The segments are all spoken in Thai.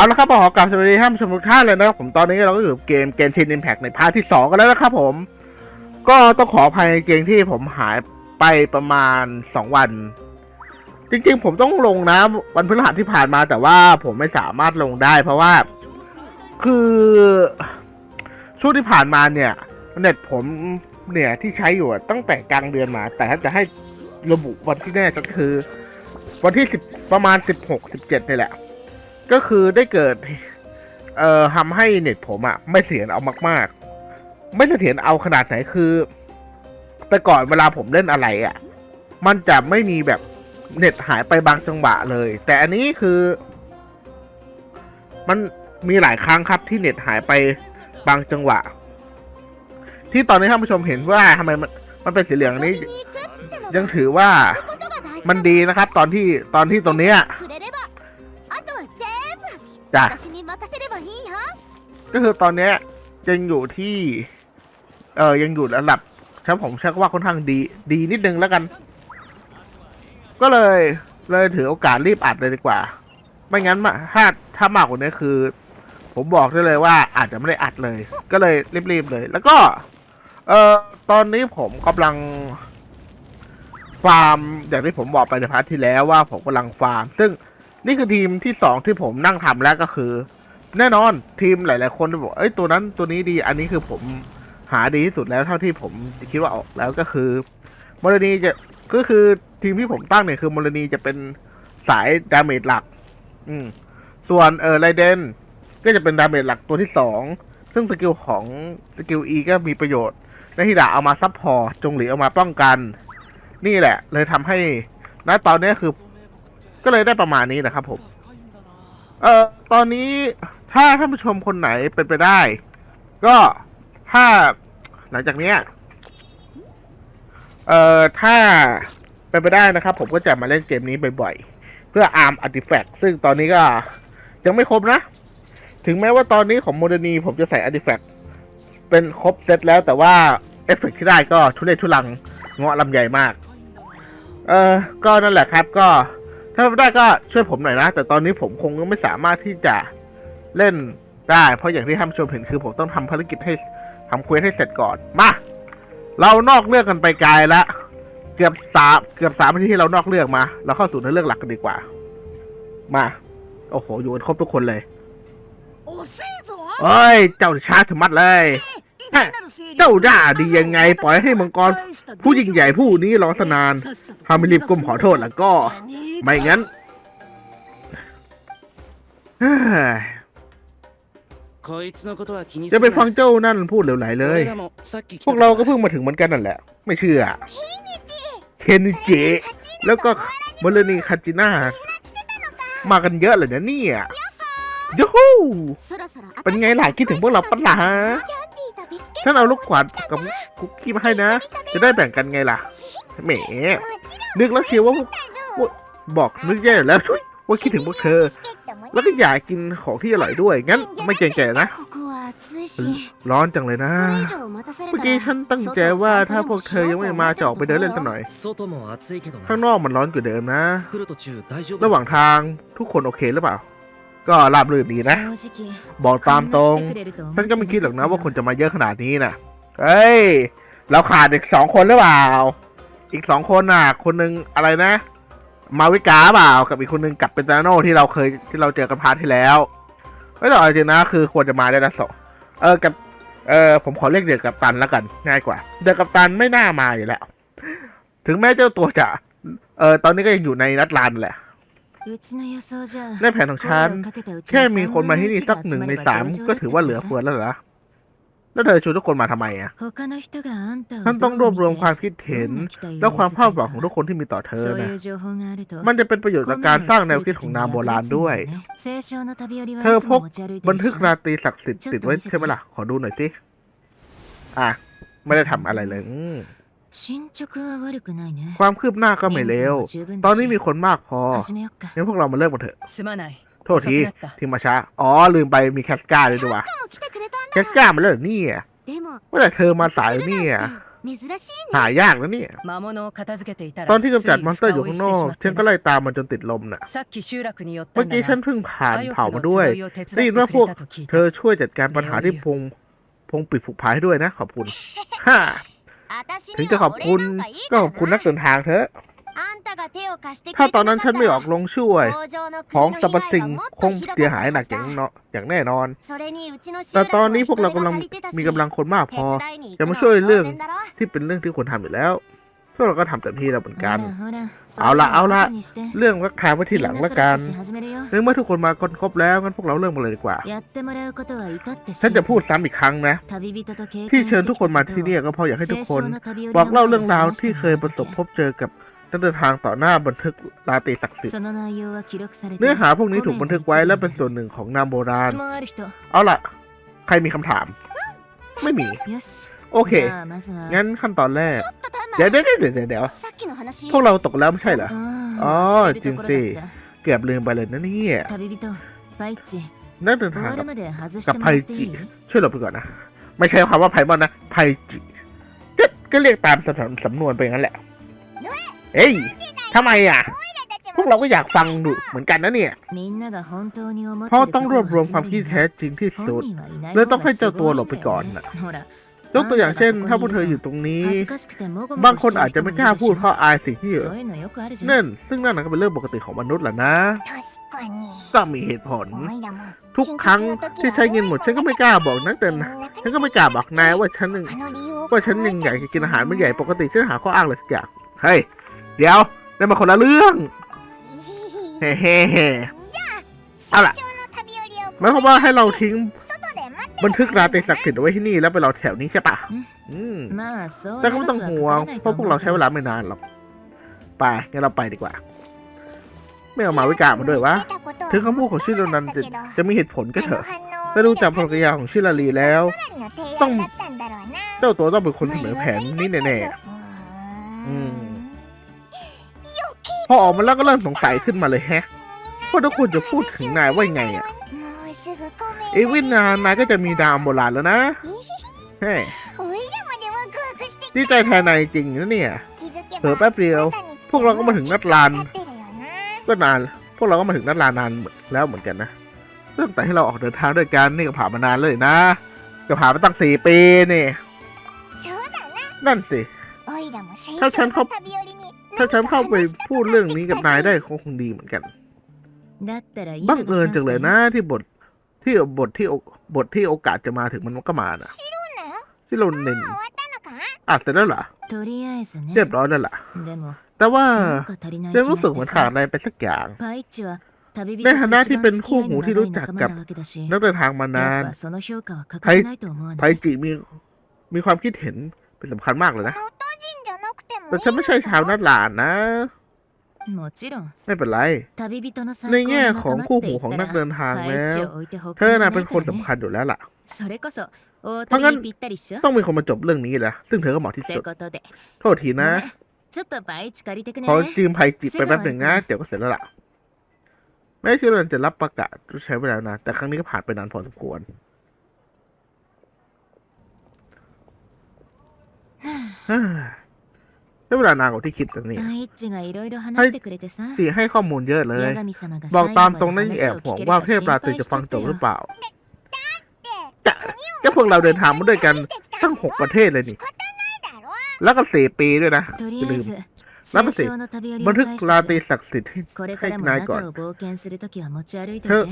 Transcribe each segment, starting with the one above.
เอาละครับขอกลับสวัสดีท่านผู้ชมทุกท่านเลยนะครับผมตอนนี้เราก็อยู่เกมเกมชินอิมแพกในพาร์ทที่ 2 กันแล้วนะครับผม ก็ต้องขออภัยในเกมที่ผมหายไปประมาณ 2 วัน จริงๆ ผมต้องลงนะ วันพฤหัสที่ผ่านมาแต่ว่าผมไม่สามารถลงได้ เพราะว่า คือช่วงที่ผ่านมาเนี่ยเน็ตผมเนี่ยที่ใช้อยู่ตั้งแต่กลางเดือนมา แต่ถ้าจะให้ระบุวันที่แน่ชัดคือ วันที่10ประมาณ16 17นี่แหละ ก็คือได้เกิด เอ่อทำให้เน็ตผมอะไม่เสียเอามาก ๆ ไม่เสถียรเอาขนาดไหนคือ แต่ก่อนเวลาผมเล่นอะไรอะมันจะไม่มีแบบเน็ตหายไปบางจังหวะเลย แต่อันนี้คือ มันมีหลายครั้งครับที่เน็ตหายไปบางจังหวะ ที่ตอนนี้ท่านผู้ชมเห็นว่าทำไมมันมันเป็นสีเหลืองนี้ ยังถือว่ามันดีนะครับ ตอนที่ตอนที่ตรงเนี้ย จ้ะก็คือตอนนี้ยังอยู่ที่ เออยังอยู่ระดับครับผมเชื่อว่าค่อนข้างดี ดีนิดนึงแล้วกัน ก็เลยเลยถือโอกาสรีบอัดเลยดีกว่า ไม่งั้นถ้าถ้ามากกว่านี้คือ ผมบอกได้เลยว่าอาจจะไม่ได้อัดเลย ก็เลยรีบๆเลย แล้วก็ เอ่อตอนนี้ผมกำลัง ฟาร์มอย่างที่ผมบอกไปในพาร์ทที่แล้วว่าผมกำลังฟาร์ม ซึ่ง นี่คือทีมที่สองที่ผมนั่งทำแล้วก็คือ แน่นอนทีมหลาย ๆ คนบอกเอ้ยตัวนั้นตัวนี้ดี อันนี้คือผมหาดีที่สุดแล้วเท่าที่ผมคิดว่าออกแล้วก็คือมรณีจะก็คือทีมที่ผมตั้งเนี่ยคือมรณีจะเป็นสายดาเมจหลัก อืม ส่วนเออไรเดนก็จะเป็นดาเมจหลักตัวที่สองซึ่งสกิลของสกิล E ก็มีประโยชน์และฮิดะเอามาซับพอร์ตจงหลีเอามาป้องกัน นี่แหละ เลยทำให้ณตอนนี้คือ ก็เลยได้ประมาณนี้นะครับผม เอ่อตอนนี้ถ้าท่านผู้ชมคนไหนเป็นไปได้ ก็ถ้าหลังจากเนี้ยเอ่อถ้าเป็นไปได้นะครับ ผมก็จะมาเล่นเกมนี้บ่อยๆ เพื่ออาร์มอาร์ติแฟกซึ่งตอนนี้ก็ยังไม่ครบนะ ถึงแม้ว่าตอนนี้ของโมเดนีผมจะใส่อาร์ติแฟกเป็นครบเซตแล้วแต่ว่าเอฟเฟกที่ได้ก็ทุเรศทุลังเงาะลำใหญ่มาก เออก็นั่นแหละครับก็ ถ้าได้ก็ช่วยผมหน่อยนะ แต่ตอนนี้ผมคงไม่สามารถที่จะเล่นได้ เพราะอย่างที่ท่านชมเห็นคือผมต้องทำภารกิจให้ทำเควสให้เสร็จก่อน มา เรานอกเรื่องกันไปไกลละเกือบสามเกือบสามนาทีที่เรานอกเรื่องมา เราเข้าสู่ในเรื่องหลักกันดีกว่า มา โอ้โห อยู่กันครบทุกคนเลยเฮ้ยเจ้าช้าถึงมัดเลย เจ้าด่าดียังไง ปล่อยให้มังกร ผู้ยิ่งใหญ่ผู้นี้รอสนานหากไม่รีบกลมขอโทษแล้วก็ ไม่งั้นจะไปฟังเจ้านั่นพูดเหลวไหลเลย พวกเราก็เพิ่งมาถึงเหมือนกันนั่นแหละ ไม่เชื่อ เคนิจิแล้วก็เมลนีคาจิน่ามากันเยอะเลยนะเนี่ยยูฮูเป็นไงล่ะคิดถึงพวกเราปะล่ะ ฉันเอาลูกขวานกับคุกกี้มาให้นะ จะได้แบ่งกันไงล่ะ แหม นึกแล้วเชียวว่าบอกนึกแย่แล้วช่วยว่าคิดถึงพวกเธอ แล้วก็อยากกินของที่อร่อยด้วย งั้นไม่เกรงใจนะ ร้อนจังเลยนะ เมื่อกี้ฉันตั้งใจว่าถ้าพวกเธอยังไม่มาจะออกไปเดินเล่นสักหน่อย ข้างนอกมันร้อนกว่าเดิมนะ ระหว่างทางทุกคนโอเคหรือเปล่า ก็ราบรื่นดีนะ บอกตามตรง ฉันก็ไม่คิดหรอกนะว่าคนจะมาเยอะขนาดนี้นะเฮ้ย เราขาดอีกสองคนหรือเปล่า อีกสองคนน่ะ คนหนึ่งอะไรนะ มาวิกาเปล่า กับอีกคนหนึ่งกับเป็นจานโนที่เราเคยที่เราเจอกันพาร์ทที่แล้วไม่แต่อจริงนะ คือควรจะมาได้ละสองเออกับ เออผมขอเรียกเดือกับตันแล้วกัน ง่ายกว่า เดือกับตันไม่น่ามาอยู่แล้ว ถึงแม้เจ้าตัวจะ เออตอนนี้ก็ยังอยู่ในนัดลานแหละ ในแผนของฉันแค่มีคนมาที่นี่สักหนึ่งในสามก็ถือว่าเหลือเฟือแล้วเหรอแล้วเธอชวนทุกคนมาทำไมอะท่านต้องรวบรวมความคิดเห็น และความภาพหวังของทุกคนที่มีต่อเธอนะมันจะเป็นประโยชน์ต่อการสร้างแนวคิดของนามโบราณด้วย เธอพกบันทึกราตรีศักดิ์สิทธิ์ติดไว้ใช่ไหมล่ะ ขอดูหน่อยสิ อะ ไม่ได้ทำอะไรเลย ความคืบหน้าก็ไม่เร็ว ตอนนี้มีคนมากพอให้พวกเรามาเริ่มกันเถอะ โทษทีที่มาช้า อ๋อ ลืมไปมีแคสก้าเลยด้วยวะแคสก้ามาเล่นนี่อะว่าแต่เธอมาสายนี่อ่หายากนะเนี่ย ตอนที่กำจัดมอนสเตอร์อยู่ข้างนอกฉันก็ไล่ตามมันจนติดลมน่ะ เมื่อกี้ฉันเพิ่งผ่านเผามาด้วย ได้ยินว่าพวก เธอช่วยจัดการปัญหาที่พงพงปิดผูกพายด้วยนะ ขอบคุณฮ่า ถึงจะขอบคุณก็ขอบคุณนักเดินทางเถอะ ถ้าตอนนั้นฉันไม่ออกลงช่วย ของสรรพสิ่งคงเสียหายหนักอย่างเนาะอย่างแน่นอน แต่ตอนนี้พวกเรากำลังมีกำลังคนมากพอจะมาช่วยเรื่องที่เป็นเรื่องที่ควรทำอยู่แล้ว วกเราก็ทำเต็มที่แล้วเหมือนกัน เอาละเอาละเรื่องก็ค้าไว้ทีหลังละกันเนื่องเมื่อทุกคนมาคนครบแล้วงั้นพวกเราเริ่มกันเลยดีกว่าฉันจะพูดซ้ำอีกครั้งนะ ที่เชิญทุกคนมาที่นี่ก็เพราะอยากให้ทุกคน บอกเล่าเรื่องราวที่เคยประสบพบเจอกับเดินทางต่อหน้าบันทึกลาเตศักดิ์สิทธิ์เนื้อหาพวกนี้ถูกบันทึกไว้และเป็นส่วนหนึ่งของนามโบราณ เอาละใครมีคำถาม ไม่มี โอเค งั้นขั้นตอนแรก เดี๋ยวเดี๋ยวเดี๋ยวเดี๋ยวพวกเราตกแล้วไม่ใช่เหรอ อ๋อจริงสิ เกือบลืมไปเลยนะนี่นักเดินทางกับไพจิช่วยหลบไปก่อนนะ ไม่ใช่คำว่าไพมอนนะไพจิก็เรียกตามสำสำนวนไปงั้นแหละ เอ้ยทำไมอะ พวกเราก็อยากฟังดูเหมือนกันนะเนี่ยพ่อต้องรวบรวมความคิดแท้จริงที่สุดเลยต้องให้เจ้าตัวหลบไปก่อนนะ ยกตัวอย่างเช่น ถ้าพวกเธออยู่ตรงนี้ บางคนอาจจะไม่กล้าพูดเพราะอายสิ่งที่อยู่นั่น ซึ่งนั่นก็เป็นเรื่องปกติของมนุษย์แหละนะ ก็มีเหตุผล ทุกครั้งที่ใช้เงินหมดฉันก็ไม่กล้าบอกนักเต้นฉันก็ไม่กล้าบอกนายว่าฉันยังว่าฉันยังใหญ่กินอาหารไม่ใหญ่ปกติฉันหาข้ออ้างอะไรสักอย่างเฮ้ยเดี๋ยวนั่มาคนละเรื่องเฮ้เฮ้เอาล่ะหมายความว่าให้เราทิ้ง บันทึกราเตศักดิ์สิทธิ์เอาไว้ที่นี่แล้วไปรอแถวนี้ใช่ปะแต่ก็ไม่ต้องห่วงเพราะพวกเราใช้เวลาไม่นานหรอกไปงั้นเราไปดีกว่า ไม่เอามาวิกามาด้วยวะถึงคำพูดของชิรนันจะจะมีเหตุผลก็เถอะแต่ดูจากภรรยาของชิลารีแล้ว ต้องเจ้าตัวต้องเป็นคนเสนอแผนนี่แน่ๆพอออกมาแล้วก็เริ่มสงสัยขึ้นมาเลยแฮะว่าทุกคนจะพูดถึงนายว่าไงอะ เอวินนานมาก็จะมีดามโบราณแล้วนะเฮ้ดีใจแทนนายจริงนะเนี่ยเผอแป๊บเดียว พวกเราก็มาถึงนัดลานก็นาน พวกเราก็มาถึงนัดลานนานแล้วเหมือนกันนะเรื่องแต่ให้เราออกเดินทางด้วยกันนี่ก็ผ่านมานานเลยนะก็ผ่านมาตั้งสี่ปีนี่นั่นสิถ้าฉันเข้าถ้าฉันเข้าไปพูดเรื่องนี้กับนายได้คงดีเหมือนกันบังเอิญจังเลยนะที่บท ที่บทที่บทที่โอกาสจะมาถึงมันก็มานะซิโรเนนอะเสร็จแล้วเหรอเรียบร้อยแล้วล่ะ แต่ว่าเรื่องรู้สึกเหมือนขาดอะไรไปสักอย่างในฐานะที่เป็นคู่หูที่รู้จักกับนักเดินทางมานานไทจิมีมีความคิดเห็นเป็นสำคัญมากเลยนะ แต่ฉันไม่ใช่ชาวนัดหลานนะ ไม่เป็นไร ในแง่ของคู่หูของนักเดินทางแล้ว เธอน่ะเป็นคนสำคัญอยู่แล้วล่ะเพราะงั้นต้องมีคนมาจบเรื่องนี้แหละ ซึ่งเธอก็เหมาะที่สุด โทษทีนะขอจืมไพจิบไปแป๊บหนึ่งนะเดี๋ยวก็เสร็จแล้วล่ะแม้ชื่อเรนจะรับประกาศใช้เวลานะ แต่ครั้งนี้ก็ผ่านไปนานพอสมควรฮ่า ช้เวลานานกว่าที่คิดสักนิดให้สีให้ข้อมูลเยอะเลย บอกตามตรงนั่นแอบห่วงว่าเทพราตรีจะฟังจบหรือเปล่าจะก็พวกเราเดินทางมาด้วยกันทั้งหกประเทศเลยนี่ แล้วก็สี่ปีด้วยนะลืมรับสิบันทึกลาตีศักดิ์สิทธิ์ให้นายก่อนเธอ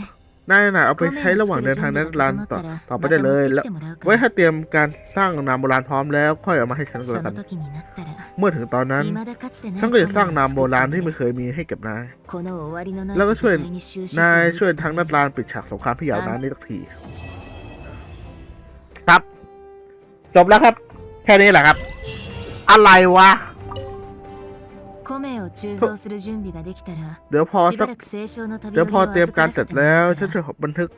นายน่เอาไปใช้ระหว่างเดินทางในร้านต่อต่อไปได้เลยแล้วไว้ถ้าเตรียมการสร้างนามโบราณพร้อมแล้วค่อยเอามาให้ฉันก็แล้วกันเมื่อถึงตอนนั้นฉันก็จะสร้างนามโบราณที่ไม่เคยมีให้เก็บนายแล้วก็ช่วยนายช่วยทั้งนัดลานปิดฉากสงครามพี่ยาวนั้นในสักทีครับ จบแล้วครับ แค่นี้แหละครับ อะไรวะ 米を鋳造する準備ができたら เดี๋ยวพอ し สั ば ก らく青少の旅 เดี๋ยว 寄り พอ を เตรียม 預 กา から ら เสร็ せ จ ても แล้ ら ว う ฉัน か จะ ら บันทึก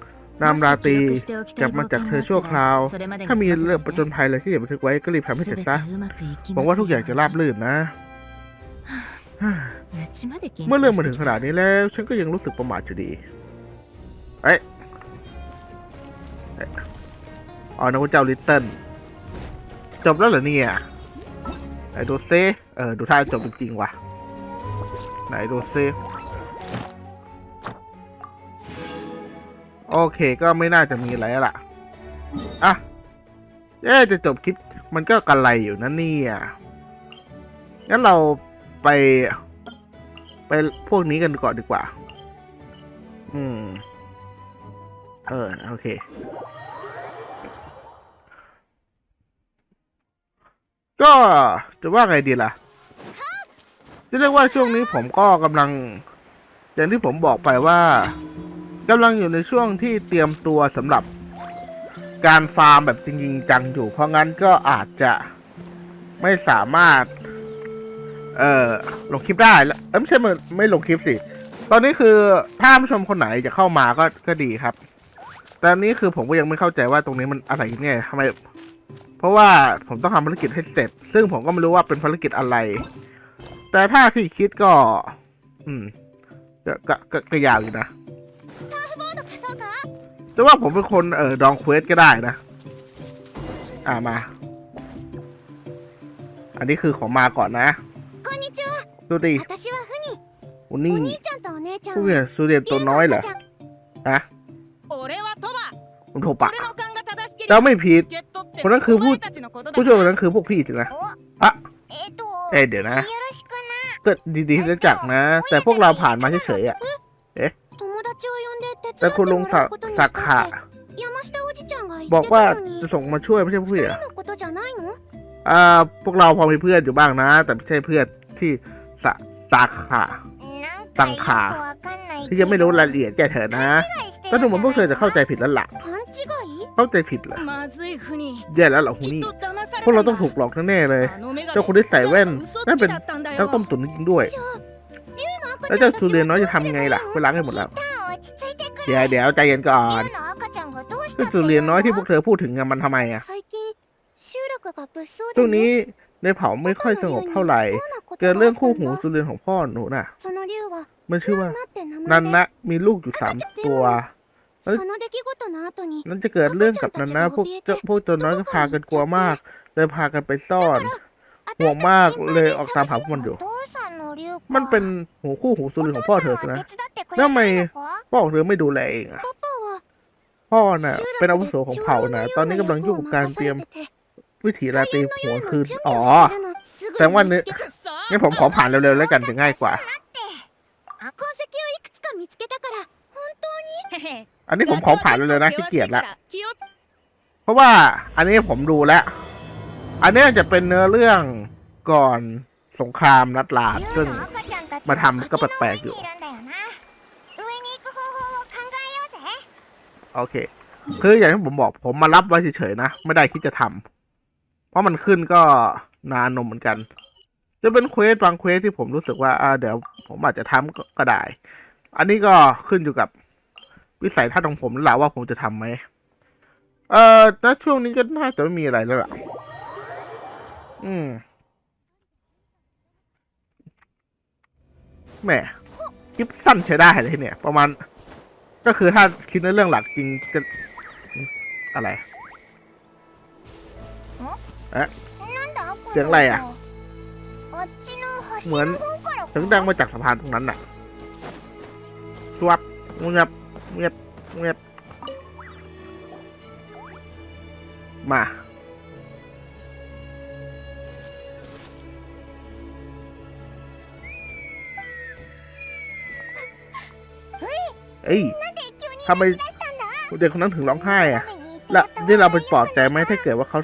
นามราตรี もし記録しておきた กลั い บมาจาก 冒 เธอ 険 ชั่ว が คราว あったらそれまでに ถ้ามี 済ませて เรื่องประจนภัยอะไรที่อย่าบันทึกไว้ก็รีบทำให้เสร็จ 全て ซะ うまくいき หวัง ま ว่า す ทุกอย่างจะราบรื่นนะ うちまで緊 เมื่อเรื่อง 張 มา し ถึ て ง き ข た นาดนี้แล้ว ฉันก็ยังรู้สึกประหม่าอยู่ดี เอ๊ะเอ๊ะอ๋อนักว่าเจ้าลิตเติ้ลจบแล้วเหรอเนี่ย ดูซิเออ ดูท่าจบจริงๆว่ะ ไหนดูซิโอเคก็ไม่น่าจะมีอะไรละอะเอ๊จะจบคลิปมันก็กันไรอยู่นะเนี่ยงั้นเราไป ไปพวกนี้กันก่อนดีกว่า อืม เออ โอเค ก็จะว่าไงดีล่ะ จะเรียกว่าช่วงนี้ผมก็กำลัง อย่างที่ผมบอกไปว่ากำลังอยู่ในช่วงที่เตรียมตัวสำหรับการฟาร์มแบบจริงจังอยู่ เพราะงั้นก็อาจจะไม่สามารถ เอ่อลงคลิปได้แล้วเอ้ไม่ใช่ไม่ไม่ลงคลิปสิ ตอนนี้คือถ้าผู้ชมคนไหนจะเข้ามาก็ก็ดีครับแต่อันนี้คือผมก็ยังไม่เข้าใจว่าตรงนี้มันอะไรเนี่ยทำไม เพราะว่าผมต้องทำภารกิจให้เสร็จ ซึ่งผมก็ไม่รู้ว่าเป็นภารกิจอะไร แต่ถ้าที่คิดก็ อืมก็ก็ก็ยาวอยู่นะจะว่าผมเป็นคนเออดองเควสก็ได้นะ อ่ามา อันนี้คือของมาก่อนนะดูดีอุนี่ผู้เรียนสูเรียนตัวน้อยเหรออะมันโทรปะ เราไม่ผิด คนนั้นคือผู้ผู้ช่วยคนนั้นคือพวกพี่จริงนะอะเอเดี๋ยวนะ ก็ดีๆจะจักนะ แต่พวกเราผ่านมาเฉยๆอะ เอ๊ะแต่คุณลุงสักขาบอกว่าจะส่งมาช่วยไม่ใช่เพื่อนออ่า พวกเราพอมีเพื่อนอยู่บ้างนะ แต่ไม่ใช่เพื่อนที่สะสาขาสังขาที่ยังไม่รู้รายละเอียดแกเถอะนะก็ดูเหมือนพวกเธอจะเข้าใจผิดแล้วล่ะ เข้าใจผิดเหรอแย่แล้วเหรอฮูนี่พวกเราต้องถูกหลอกแน่เลย เจ้าคนที่ใส่แว่นนั่นเป็นนักต้มตุ๋นจริงด้วย แล้วเจ้าซูเรียนน้อยจะทำไงล่ะเวลาให้หมดแล้ว เดี๋ยวเดี๋ยวใจเย็นก่อนเจ้าทูเรียนน้อยที่พวกเธอพูดถึงมันทำไมอะช่วงนี้ในเผาไม่ค่อยสงบเท่าไหร่ เกิดเรื่องคู่หูซูเรียนของพ่อหนูน่ะ มันชื่อว่านันนะมีลูกอยู่สามตัว นั่นจะเกิดเรื่องกับนันนะพวกเจ้าพวกตัวน้อยก็พากันกลัวมากเลยพากันไปซ่อนห่วงมากเลยออกตามหาพวกมันอยู่ มันเป็นหูคู่หูสุริของพ่อเธอนะทำไมพ่อเธอไม่ดูแลเองอะพ่อน่ะ เป็นอาวุโสของเผ่านะตอนนี้กำลังยุ่งกับการเตรียมวิถีราตรีหัวคืน อ๋อ แสดงวันนี้องั้นผมขอผ่านเร็วๆแล้วกันจะง่ายกว่า อันนี้ผมขอผ่านเลยนะขี้เกียจละเพราะว่าอันนี้ผมดูแล้ว อันนี้จะเป็นเนื้อเรื่องก่อนสงครามนัดลาดซึ่งมาทำก็แปลกๆอยู่โอเค คืออย่างที่ผมบอกผมมารับไว้เฉยๆนะ ไม่ได้คิดจะทำเพราะมันขึ้นก็นานนมเหมือนกัน จะเป็นเควสบางเควสที่ผมรู้สึกว่าอ่า เดี๋ยวผมอาจจะทำก็ได้ อันนี้ก็ขึ้นอยู่กับ วิสัยทัศน์ของผมแล้วล่ะว่าผมจะทำไหม เอ่อณช่วงนี้ก็น่าจะไม่มีอะไรแล้วล่ะ อืมแหมคลิปสั้นใช้ได้เลยเนี่ย ประมาณ ก็คือถ้าคิดในเรื่องหลักจริงจะอะไรเสียงอะไรอะ เหมือนเสียงดังมาจากสะพานตรงนั้นน่ะ สวับงูยับ เงียบเงียบมาเฮ้ยทำไมเด็กคนนั้นถึงร้องไห้อะแล้วที่เราไปปลอบใจไหมถ้าเกิดว่าเขา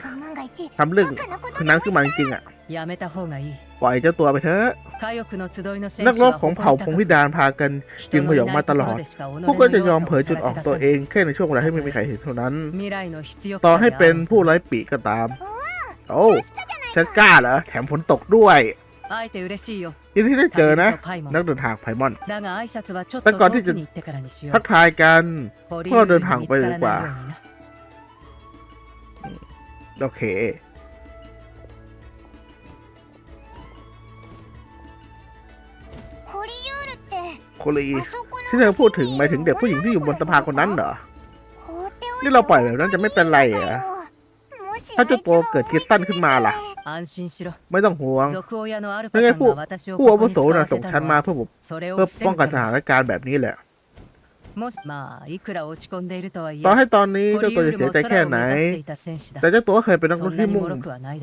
ทำเรื่องคนนั้นขึ้นมาจริงๆอะปล่อยเจ้าตัวไปเถอะ นักรบของเผ่าพงพิดานพากันยิงพยองมาตลอดผู้ก็จะยอมเผยจุดอ่อนตัวเองแค่ในช่วงเวลาให้ไม่มีใครเห็นเท่านั้น ต่อให้เป็นผู้ไร้ปีกก็ตาม โอ้ฉันกล้าเหรอ แถมฝนตกด้วยยินดีได้เจอนะ นักเดินทางไพมอน แต่ก่อนที่จะทักทายกันก็เดินทางไปดีกว่า โอเค รี ที่เธอพูดถึงหมายถึงเด็กผู้หญิงที่อยู่บนสะพานคนนั้นเหรอ นี่เราปล่อยแบบนั้นจะไม่เป็นไรเหรอถ้าเจ้าตัวเกิดคิดสั้นขึ้นมาล่ะ ไม่ต้องห่วงไม่ใช่ผู้ผู้อาวุโสนะส่งฉันมาเพื่อเพื่อป้องกันสถานการณ์แบบนี้แหละตอนให้ตอนนี้เจ้าตัวจะเสียใจแค่ไหน แต่เจ้าตัวเคยเป็นนักรบที่มุ่ง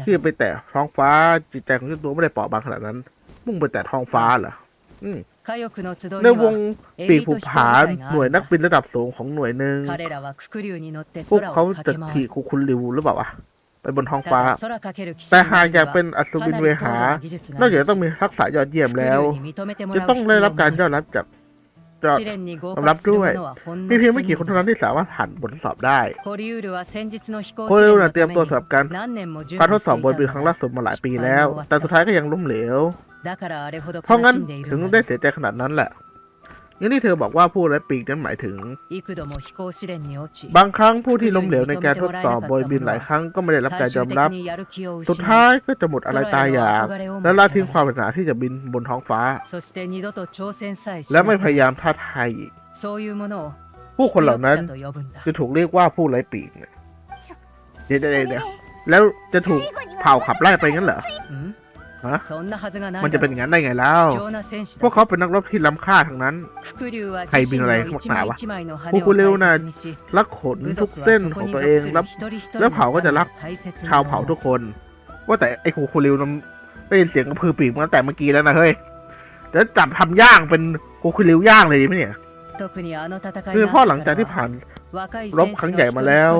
ที่ไปแต่ท้องฟ้าจิตใจของเจ้าตัวไม่ได้เปราะบางขนาดนั้น มุ่งไปแต่ท้องฟ้าเหรออืม ในวงปีกภูผาหน่วยนักบินระดับสูงของหน่วยหนึ่งพวกเขาจะขี่คุคุลิวหรือเปล่าวะไปบนท้องฟ้า แต่หากอยากเป็นอัศวินเวหา นอกจากต้องมีทักษะยอดเยี่ยมแล้ว จะต้องได้รับการยอมรับจากยอมรับด้วย มีเพียงไม่กี่คนเท่านั้นที่สามารถผ่านบททดสอบได้ โคริวเตรียมตัวสำหรับการการทดสอบบนบินครั้งล่าสุดมาหลายปีแล้ว แต่สุดท้ายก็ยังล้มเหลว เพราะงั้นถึงได้เสียใจขนาดนั้นแหละงั้นที่เธอบอกว่าผู้ไร้ปีกนั้นหมายถึง บางครั้งผู้ที่ล้มเหลวในการทดสอบบอยบินหลายครั้งก็ไม่ได้รับการยอมรับ สุดท้ายก็จะหมดอะไรตายอยาก และละทิ้งความปรารถนาที่จะบินบนท้องฟ้า และไม่พยายามท้าทายอีกผู้คนเหล่านั้นจะถูกเรียกว่าผู้ไร้ปีกเนี่ยเดี๋ยวแล้วจะถูกเผาขับไล่ไปงั้นเหรอ ฮะมันจะเป็นอย่างนั้นได้ไงแล้ว พวกเขาเป็นนักรบที่ล้ำค่าทั้งนั้น ใครบินอะไรขนาวะพวกคุเร็วนะลักขนทุกเส้นของตัวเองแล้วแล้วเผาก็จะรักชาวเผาทุกคน ว่าแต่ไอ้คูคุเร็วนั้นได้ยินเสียงกระพือปีกมาแต่เมื่อกี้แล้วนะเฮ้ยจะจับทำย่างเป็นคูคุเร็วย่างเลยไหมเนี่ยคือพ่อหลังจากที่ผ่านรบครั้งใหญ่มาแล้ว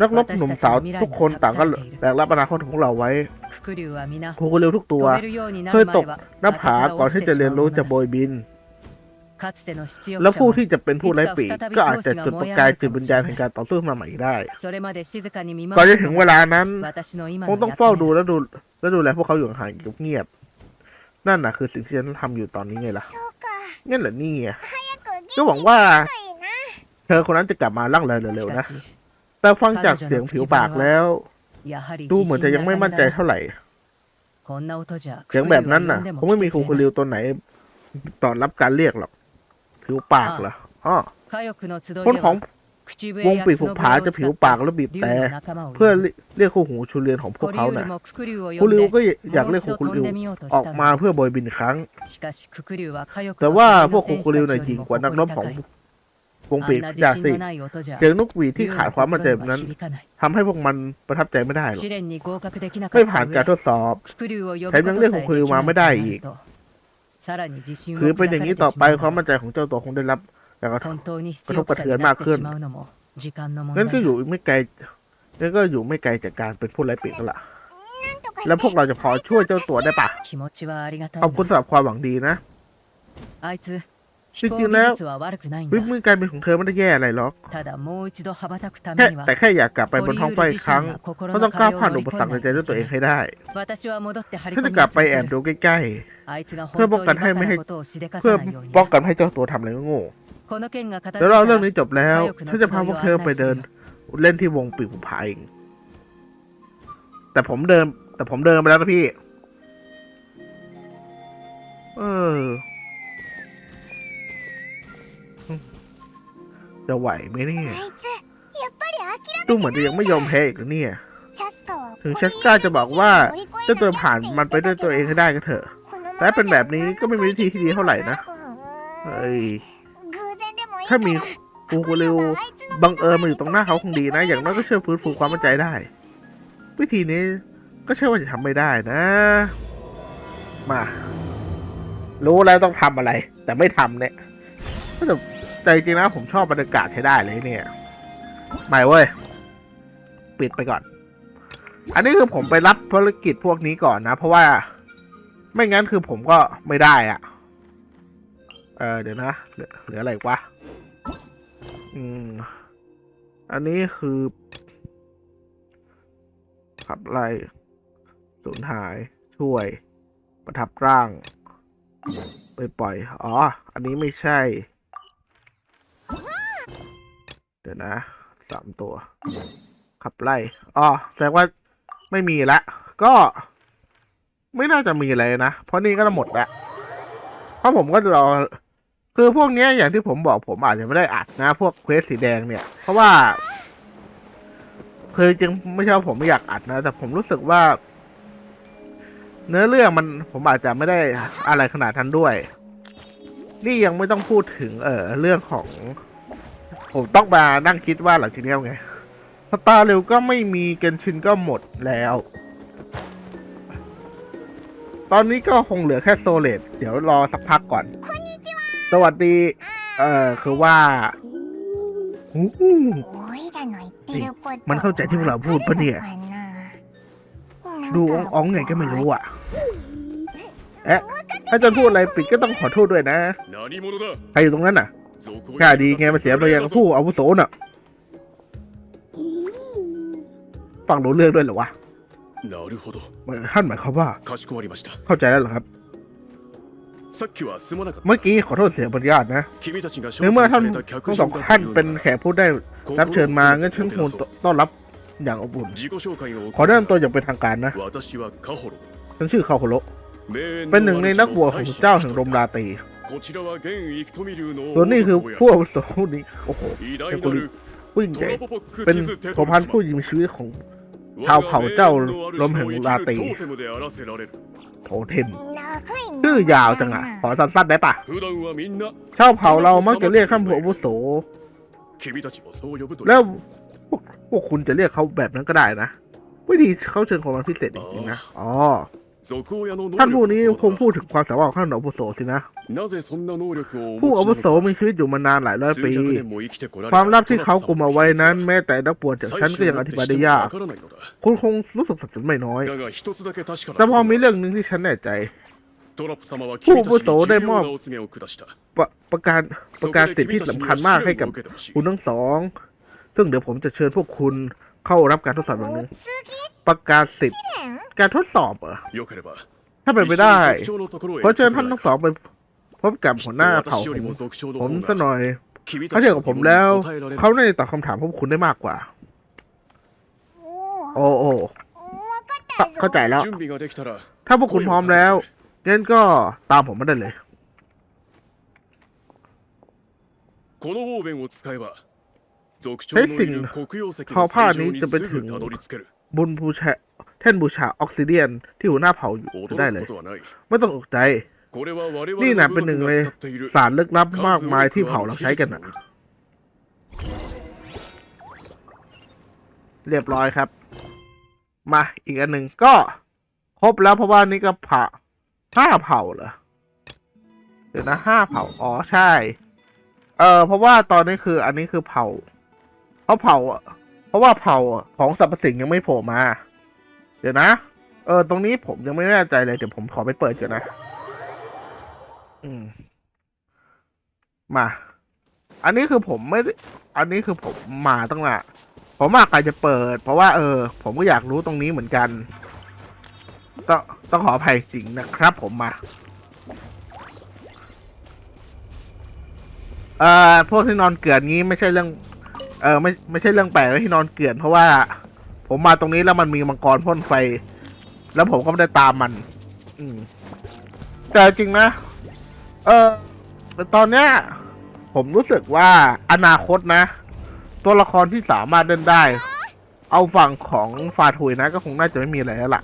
นักรบหนุ่มสาวทุกคนต่างก็แบกรับอนาคตของเราไว้ คุเร็วทุกตัวเคยตกหน้าผาก่อนที่จะเรียนรู้จะโบยบิน แล้วผู้ที่จะเป็นผู้ไร้ปีกก็อาจจะจุดประกายจิตวิญญาณแห่งการต่อสู้มาใหม่ได้ก่อนจะถึงเวลานั้นคงต้องเฝ้าดูและดูและดูแลพวกเขาอยู่ห่างเงียบนั่นน่ะคือสิ่งที่ฉันทำอยู่ตอนนี้ไงล่ะงั้นเหรอนี่ก็หวังว่า เธอคนนั้นจะกลับมาล่างเลยเร็วๆนะ แต่ฟังจากเสียงผิวปากแล้ว ดูเหมือนจะยังไม่มั่นใจเท่าไหร่เสียงแบบนั้นน่ะเขาไม่มีครูคุริวตัวไหนตอนรับการเรียกหรอกผิวปากเหรออ๋อคนของวงปีกผูกผาจะผิวปากและบีบแต่ เพื่อเรียกคู่หูชูเรียนของพวกเขาน่ะคุริวก็อยากเรียกคุริวออกมาเพื่อบอยบินครั้ง แต่ว่าพวกคุริวในจริงกว่านักรบของ วงปีกจากสิเสียงนกหวีดที่ขาดความมั่นใจนั้น ทำให้พวกมันประทับใจไม่ได้หรอกไม่ผ่านการทดสอบแถมยังเรียกของคือมาไม่ได้อีกคือเป็นอย่างนี้ต่อไปความมั่นใจของเจ้าตัวคงได้รับแต่ก็กระทบกระเทือนมากขึ้นนั่นก็อยู่ไม่ไกลนั่นก็อยู่ไม่ไกลจากการเป็นผู้ไร้ปีกแล้วล่ะแล้วพวกเราจะพอช่วยเจ้าตัวได้ปะขอบคุณสำหรับความหวังดีนะ จริงๆแล้ววิบมือการเป็นของเธอไม่ได้แย่อะไรหรอกแค่แต่แค่อยากกลับไปบนท้องฟ้าอีกครั้งเขาต้องก้าวผ่านอุปสรรคในใจด้วยตัวเองให้ได้ฉันจะกลับไปแอบดูใกล้ๆเพื่อป้องกันให้ไม่ให้เพื่อป้องกันให้เจ้าตัวทำอะไรก็โง่แล้วเราเรื่องนี้จบแล้ว ฉันจะพาพวกเธอไปเดิน เล่นที่วงปีกภูผาเองแต่ผมเดิน แต่ผมเดินไปแล้วนะพี่ เออ จะไหวไหมเนี่ย ดูเหมือนจะยังไม่ยอมแพ้อีกแล้วเนี่ย ถึงชัสกาจะบอกว่าเจ้าตัวผ่านมันไปด้วยตัวเองก็ได้ก็เถอะ แต่เป็นแบบนี้ก็ไม่มีวิธีที่ดีเท่าไหร่นะ เฮ้ย ถ้ามีฟูโกเร็วบังเอิญมาอยู่ตรงหน้าเขาคงดีนะ อย่างน้อยก็เชื่อฟื้นฟูความมั่นใจได้ วิธีนี้ก็ใช่ว่าจะทำไม่ได้นะ มา รู้แล้วต้องทำอะไร แต่ไม่ทำเนี่ยก็จะ แต่จริงๆนะผมชอบบรรยากาศใช้ได้เลยเนี่ยไม่เว้ย ปิดไปก่อน อันนี้คือผมไปรับภารกิจพวกนี้ก่อนนะ เพราะว่าไม่งั้นคือผมก็ไม่ได้อะเออเดี๋ยวนะเหลืออะไรกวะอืม อันนี้คือขับไล่สูญหายช่วย ประทับร่าง ไปปล่อย อ๋อ อันนี้ไม่ใช่ เดี๋ยวนะสามตัว ขับไล่อ๋อแสดงว่าไม่มีละ ก็ไม่น่าจะมีอะไรนะ เพราะนี่ก็จะหมดแล้วเพราะผมก็จะรอคือพวกนี้อย่างที่ผมบอกผมอาจจะไม่ได้อัดนะ พวกเควสสีแดงเนี่ย เพราะว่า คือจริงไม่ใช่ว่าผมไม่อยากอัดนะ แต่ผมรู้สึกว่า เนื้อเรื่องมันผมอาจจะไม่ได้อะไรขนาดนั้นด้วย นี่ยังไม่ต้องพูดถึง เออเรื่องของ ผมต้องมานั่งคิดว่าหลังจากนี้ยไงสตาร์เร็วก็ไม่มีเกนชินก็หมดแล้ว ตอนนี้ก็คงเหลือแค่โซเลตเดี๋ยวรอสักพักก่อน สวัสดี เออคือว่ามันเข้าใจที่พวกเราพูดปะเนี่ย ดูอ๋องไงก็ไม่รู้อะ เอ๊ะถ้าจนพูดอะไรปิดก็ต้องขอโทษด้วยนะ ใครอยู่ตรงนั้นน่ะข้าดีไงมาเสียไปยังผู้อาวุโสน่ะฟังรู้เรื่องด้วยเหรอวะท่านหมายความว่า เข้าใจแล้วเหรอครับ เมื่อกี้ขอโทษเสียบรรญาตนะเนื่อเมื่อท่านทั้งสองท่านเป็นแขกผู้ได้รับเชิญมางั้นฉันควรต้อนรับอย่างอบอุ่น ขอเริ่มตัวอย่างเป็นทางการนะ ฉันชื่อคาโฮโร เป็นหนึ่งในนักบวชของเจ้าแห่งรมราตีส่วนนี้คือผู้อาวุโสนี้โอ้โหเทกุริผู้ยิ่งใหญ่เป็นโสพันผู้ยิ่งชีวิตของชาวเผ่าเจ้าลมแห่งราตีโทเทมชื่อยาวจังอะ ขอสั้นๆได้ปะชาวเผ่าเรามักจะเรียกข้ามผู้วุโส แล้วพวกคุณจะเรียกเขาแบบนั้นก็ได้นะ วิธีเขาเชิญของมันพิเศษจริงๆนะ อ๋อ ท่านผู้นี้คงพูดถึงความสามารถของท่านอาวุโสสินะ ผู้อาวุโสมีชีวิตอยู่มานานหลายร้อยปี ความลับที่เขากลุ่มเอาไว้นั้น แม้แต่นักปวดจากฉันก็ยังอธิบายได้ยาก คุณคงรู้สึกสับสนไม่น้อย แต่พอมีเรื่องหนึ่งที่ฉันแน่ใจ ผู้อาวุโสได้มอบประการประการสิทธิที่สำคัญมากให้กับคุณทั้งสอง ซึ่งเดี๋ยวผมจะเชิญพวกคุณเข้ารับการทดสอบอย่างนึง ประกาศสิทธิ์การทดสอบเหรอถ้าเป็นไปได้เพราะเชิญท่านทั้งสองไปพบกับหัวหน้าเผ่าผมผมซะหน่อยถ้าเทียบกับผมแล้ว เขาน่าจะตอบคำถามพวกคุณได้มากกว่า โอ้โอ้เข้าใจแล้ว ถ้าพวกคุณพร้อมแล้วงั้นก็ตามผมมาได้เลยใช้สิ่งทอผ้านี้จะไปถึง บนบูชาแท่นบูชาออกซิเดียนที่หัวหน้าเผาอยู่ได้เลย ไม่ต้องตกใจ นี่นะเป็นหนึ่งในสารลึกลับมากมายที่เผาเราใช้กันนะเรียบร้อยครับ มาอีกอันหนึ่งก็ ครบแล้วเพราะว่านี่ก็ผ่าห้าเผ่าเหรอเดี๋ยวนะห้าเผ่าอ๋อใช่ เออเพราะว่าตอนนี้คืออันนี้คือเผ่าเพราะเผ่า เพราะว่าเผ่าของสรรพสิ่งยังไม่โผล่มา เดี๋ยวนะ เออ ตรงนี้ผมยังไม่แน่ใจเลย เดี๋ยวผมขอไปเปิดก่อนนะ อืม มา อันนี้คือผมไม่ได้อันนี้คือผมมาตั้งนานผมมากใครจะเปิด เพราะว่า เออ ผมก็อยากรู้ตรงนี้เหมือนกัน ต้องต้องขออภัยจริงนะครับ ผมมาเอ่อพวกที่นอนเกลื่อนงี้ไม่ใช่เรื่อง เออไม่ไม่ใช่เรื่องแปลกที่นอนเกลื่อนเพราะว่า ผมมาตรงนี้แล้วมันมีมังกรพ่นไฟ แล้วผมก็ไม่ได้ตามมัน อืม แต่จริงนะ เออตอนเนี้ย ผมรู้สึกว่าอนาคตนะ ตัวละครที่สามารถเล่นได้ เอาฝั่งของฟาทุยนะ ก็คงน่าจะไม่มีอะไรแล้วล่ะ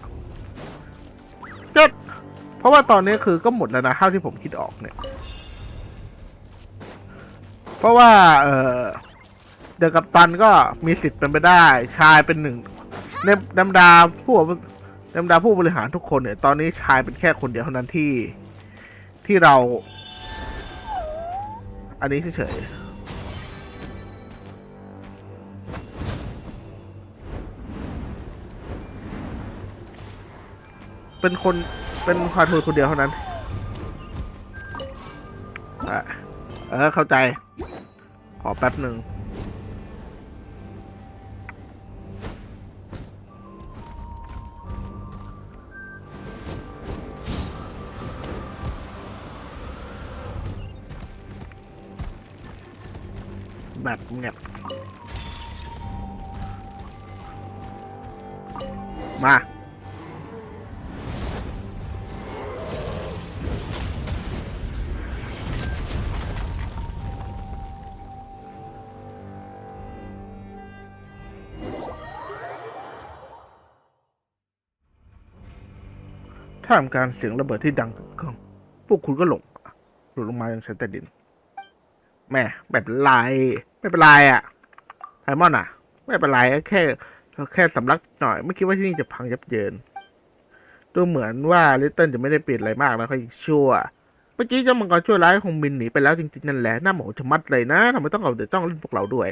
ก็เพราะว่าตอนนี้คือก็หมดแล้วนะเท่าที่ผมคิดออกเนี่ย เพราะว่า เออ เดอะกัปตันก็มีสิทธิ์เป็นไปได้ ชายเป็นหนึ่งในดำดาผู้ดำดาผู้บริหารทุกคนเนี่ย ตอนนี้ชายเป็นแค่คนเดียวเท่านั้นที่ที่เรา อันนี้เฉยๆเป็นคนเป็นพาทูคนเดียวเท่านั้นอะเออเข้าใจ ขอแป๊บหนึ่ง แบบเงียมา ท่ามกลารเสียงระเบิดที่ดังกึกก้อง พวกคุณก็หลงหล่นลงมายังชั้นใต้ดินแหม่ไม่เป็นไร ไม่เป็นไรอะไพมอนอะ ไม่เป็นไรแค่แค่สำลักหน่อย ไม่คิดว่าที่นี่จะพังยับเยิน ดูเหมือนว่าลิตเติ้ลจะไม่ได้เปลี่ยนอะไรมากนะเขายังชั่ว เมื่อกี้เจ้ามังกรชั่วร้ายคงบินหนีไปแล้วจริงๆนั่นแหละหน่าโมโหชะมัดเลยนะทำไมต้องเอาเดี๋ยวต้องเล่นพวกเราด้วย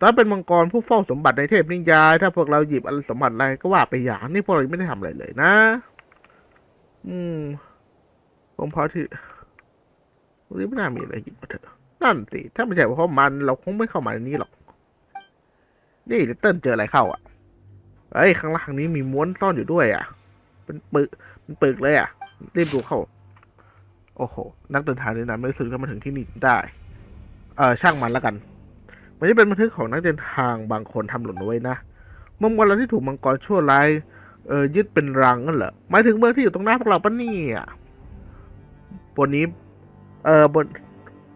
ตอนเป็นมังกรผู้เฝ้าสมบัติในเทพนิยาย ถ้าพวกเราหยิบอะไรสมบัติอะไรก็ว่าไปอย่างนี่พวกเราไม่ได้ทำอะไรเลยนะ อืมผมพอที่วันนี้ไม่น่ามีอะไรหยิบมาเถอะ นั่นสิถ้าไม่ใช่เพราะมันเราคงไม่เข้ามาในนี้หรอก นี่ลิตเติ้ลเจออะไรเข้าอะเอ้ยข้างล่างนี้มีม้วนซ่อนอยู่ด้วยอะ เป็นปึกเป็นปึกเลยอะรีบดูเข้า โอ้โห นักเดินทางในนั้นไม่รู้สึกก็มาถึงที่นี่ได้ เออช่างมันล้วกัน มันจะเป็นบันทึกของนักเดินทางบางคนทำหล่นไว้นะเมื่อวันเราที่ถูกมังกรชั่วร้ายเออยึดเป็นรังนั่นเหรอหมายถึงเมืองที่อยู่ตรงหน้าพวกเราปะเนี่ยบนนี้ เออบน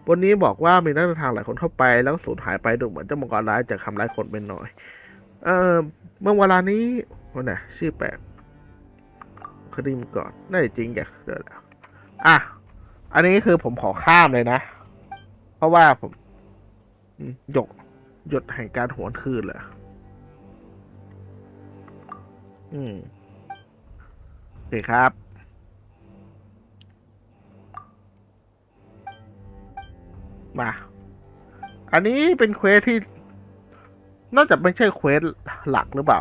บนนี้บอกว่ามีนักเดินทางหลายคนเข้าไป แล้วสูญหายไปดูเหมือนเจ้ามังกรร้ายจะทำร้ายคนเป็นหน่อย เออเมื่อเวลานี้วันไหนชื่อแปลกคดีมก่อนน่าจะจริงอยากเจอแล้วอะอันนี้คือผมขอข้ามเลยนะ เพราะว่าผมอืมหยกหยดแห่งการหวนคืนเหรออืมโอเคครับ มา อันนี้เป็นเควสที่ น่าจะไม่ใช่เควสหลักหรือเปล่า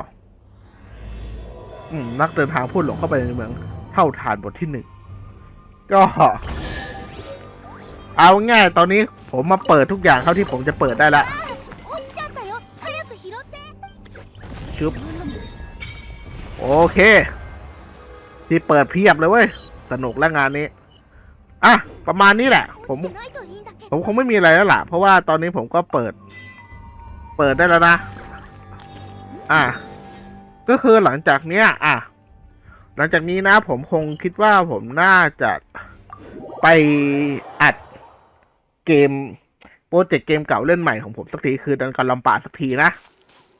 อืม นักเดินทางพูดหลงเข้าไปในเมือง เท่าฐานบทที่หนึ่ง ก็ เอาง่ายตอนนี้ผมมาเปิดทุกอย่างเท่าที่ผมจะเปิดได้ละชึบโอเค ที่เปิดเพียบเลยเว้ย สนุกแล้วงานนี้ อะ ประมาณนี้แหละ ผม ผมคงไม่มีอะไรแล้วล่ะ เพราะว่าตอนนี้ผมก็เปิด เปิดได้แล้วนะ อะ ก็คือหลังจากเนี้ย อะ หลังจากนี้นะ ผมคงคิดว่าผมน่าจะไปอัดเกมโปรเจกต์เกมเก่าเล่นใหม่ของผมสักทีคือดันกันลำป่าสักทีนะ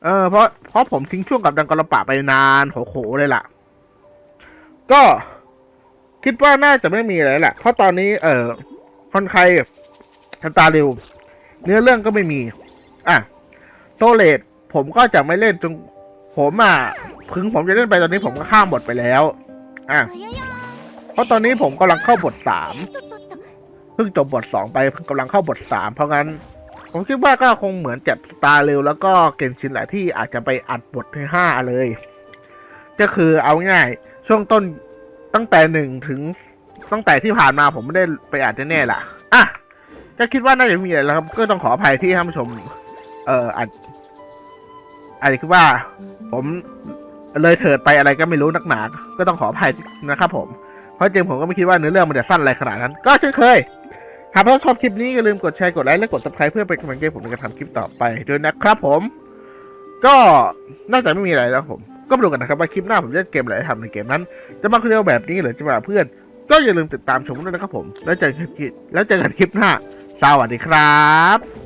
เออเพราะเพราะผมทิ้งช่วงกับดังกันลำป่าไปนานโหโหเลยล่ะ ก็คิดว่าน่าจะไม่มีอะไรแหละเพราะตอนนี้ เออคนใคร ทันตาเร็ว เนื้อเรื่องก็ไม่มี อะโซเลตผมก็จะไม่เล่นจนผมอะพึงผมจะเล่นไปตอนนี้ผมก็ข้ามบทไปแล้ว อะเพราะตอนนี้ผมกำลังเข้าบทสามเพิ่งจบบทสองไปกำลังเข้าบทสามเพราะงั้น ผมคิดว่าก็คงเหมือนจับสตาร์เร็วแล้วก็เกมชินแหละที่อาจจะไปอัดบทที่ห้าเลย ก็คือเอาง่ายช่วงต้นตั้งแต่หนึ่งถึงตั้งแต่ที่ผ่านมาผมไม่ได้ไปอัดแน่ๆล่ะ อะ ก็คิดว่าน่าจะมีอะไรแล้วครับ ก็ต้องขออภัยที่ท่านผู้ชม เอ่ออัดอันนี้คือว่า ผมเลยเถิดไปอะไรก็ไม่รู้นักหนา ก็ต้องขออภัยนะครับผม เพราะจริงผมก็ไม่คิดว่าเนื้อเรื่องมันจะสั้นอะไรขนาดนั้น ก็เช่นเคย หากท่านชอบคลิปนี้อย่าลืมกดแชร์ กดไลค์ และกด subscribe เพื่อเป็นกำลังใจผมในการทำคลิปต่อไปด้วยนะครับผม ก็น่าจะไม่มีอะไรแล้วผม ก็มาดูกันนะครับว่าคลิปหน้าผมจะเล่นเกมอะไรทำในเกมนั้น จะมาคนเดียวแบบนี้หรือจะมาเพื่อน ก็อย่าลืมติดตามชมด้วยนะครับผม แล้วเจอกันคลิปแล้วเจอกันคลิปหน้า สวัสดีครับ